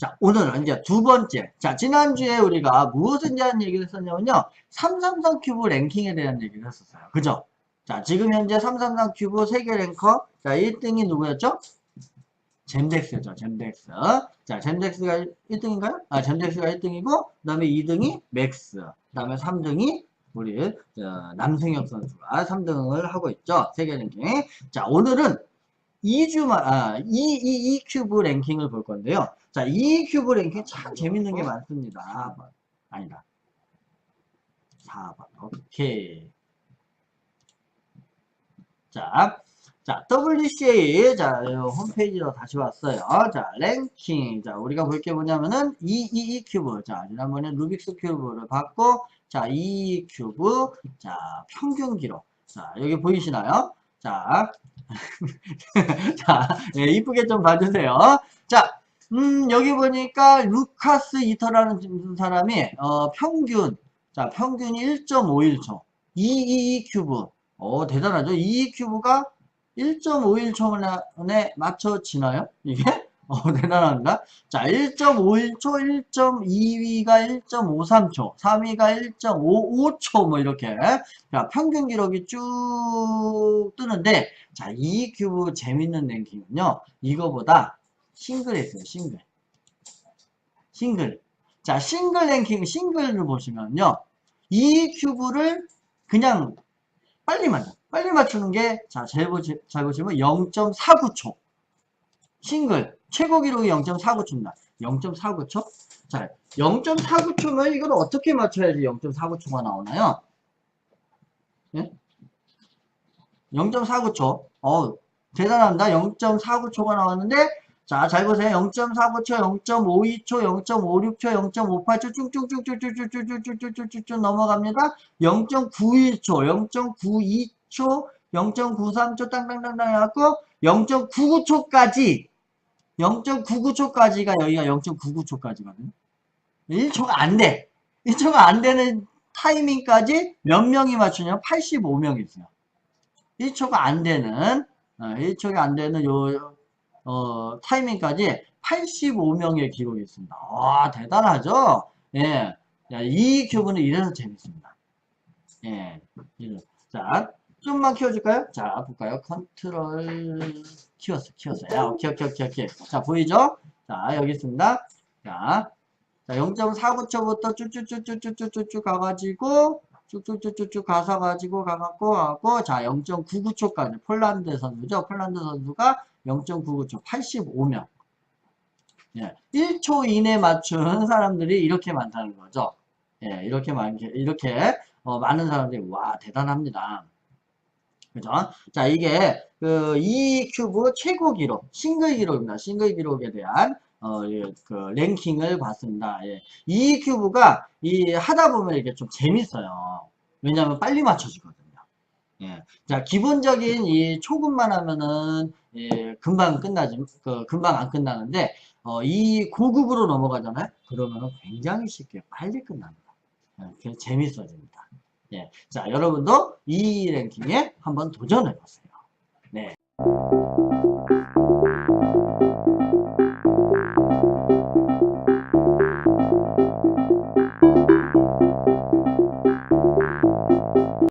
자, 오늘은 이제 두 번째. 자, 지난주에 우리가 무엇에 대한 얘기를 했었냐면요. 333 큐브 랭킹에 대한 얘기를 했었어요. 그죠? 자, 지금 현재 333 큐브 세계 랭커. 자, 1등이 누구였죠? 젠덱스죠, 젠덱스. 자, 젠덱스가 1등인가요? 아, 젠덱스가 1등이고, 그 다음에 2등이 맥스. 그 다음에 3등이 우리 어, 남승혁 선수가 3등을 하고 있죠. 세계 랭킹. 자, 오늘은 2주만, 아, 2, 2, 2 큐브 랭킹을 볼 건데요. 자, 2 큐브 랭킹 참 재밌는 게 많습니다. 4번. 아니다. 4번. 오케이. 자, 자, WCA, 자, 요 홈페이지로 다시 왔어요. 자, 랭킹. 자, 우리가 볼 게 뭐냐면은 2, 2, 2 큐브. 자, 지난번에 루빅스 큐브를 봤고, 자, 2 큐브. 자, 평균 기록. 자, 여기 보이시나요? 자, 자, 예, 이쁘게 좀 봐주세요. 자, 음, 여기 보니까 루카스 이터라는 사람이 어, 평균, 자, 평균이 1.51초. 222 큐브. 어, 대단하죠? 22 큐브가 1.51초 만에 맞춰지나요? 이게? 어, 대단합니다. 자, 1.51초, 1.2위가 1.53초, 3위가 1.55초, 뭐, 이렇게. 자, 평균 기록이 쭉 뜨는데, 자, 이 큐브 재밌는 랭킹은요, 이거보다 싱글에 있어요, 싱글. 싱글. 자, 싱글 랭킹, 싱글을 보시면요, 이 큐브를 그냥 빨리 맞아. 빨리 맞추는 게, 자, 잘, 보시, 잘 보시면 0.49초. 싱글. 최고 기록이 0.49초입니다. 0.49초? 자, 0.49초면 이걸 어떻게 맞춰야지 0.49초가 나오나요? 예? 0.49초. 어 대단합니다. 0.49초가 나왔는데, 자, 잘 보세요. 0.49초, 0.52초, 0.56초, 0.58초 쭉쭉쭉쭉쭉쭉쭉쭉쭉쭉쭉 넘어갑니다. 0.91초, 0.92초, 0.93초 땅땅땅땅 해갖고 0.99초까지 0.99초까지가 여기가 0.99초까지거든요. 1초가 안 돼. 1초가 안 되는 타이밍까지 몇 명이 맞추냐면 85명이 있어요. 1초가 안 되는, 어, 1초가 안 되는 요, 어, 타이밍까지 85명의 기록이 있습니다. 와, 대단하죠? 예. 자, 이 큐브는 이래서 재밌습니다. 예. 자, 좀만 키워줄까요? 자, 볼까요? 컨트롤 키웠어, 키웠어. 야, 오케이, 오케이, 오케이, 오케이. 자, 보이죠? 자, 여기 있습니다. 자, 자 0.49초부터 쭉쭉쭉쭉쭉쭉쭉 가가지고, 쭉쭉쭉쭉쭉 가서 가지고 가갖고 가갖고, 자, 0.99초까지. 폴란드 선수죠? 폴란드 선수가 0.99초, 85명. 예, 1초 이내 맞춘 사람들이 이렇게 많다는 거죠. 예, 이렇게 많, 이렇게, 어, 많은 사람들이, 와, 대단합니다. 그죠? 자, 이게, 그, 이 큐브 최고 기록, 싱글 기록입니다. 싱글 기록에 대한, 어, 예, 그, 랭킹을 봤습니다. 예. 이 큐브가, 이, 하다 보면 이게 좀 재밌어요. 왜냐면 빨리 맞춰지거든요. 예. 자, 기본적인 이 초급만 하면은, 예, 금방 끝나지, 그, 금방 안 끝나는데, 어, 이 고급으로 넘어가잖아요? 그러면은 굉장히 쉽게 빨리 끝납니다. 예, 재밌어집니다. 예. 자, 여러분도 이 랭킹에 한번 도전해 보세요. 네.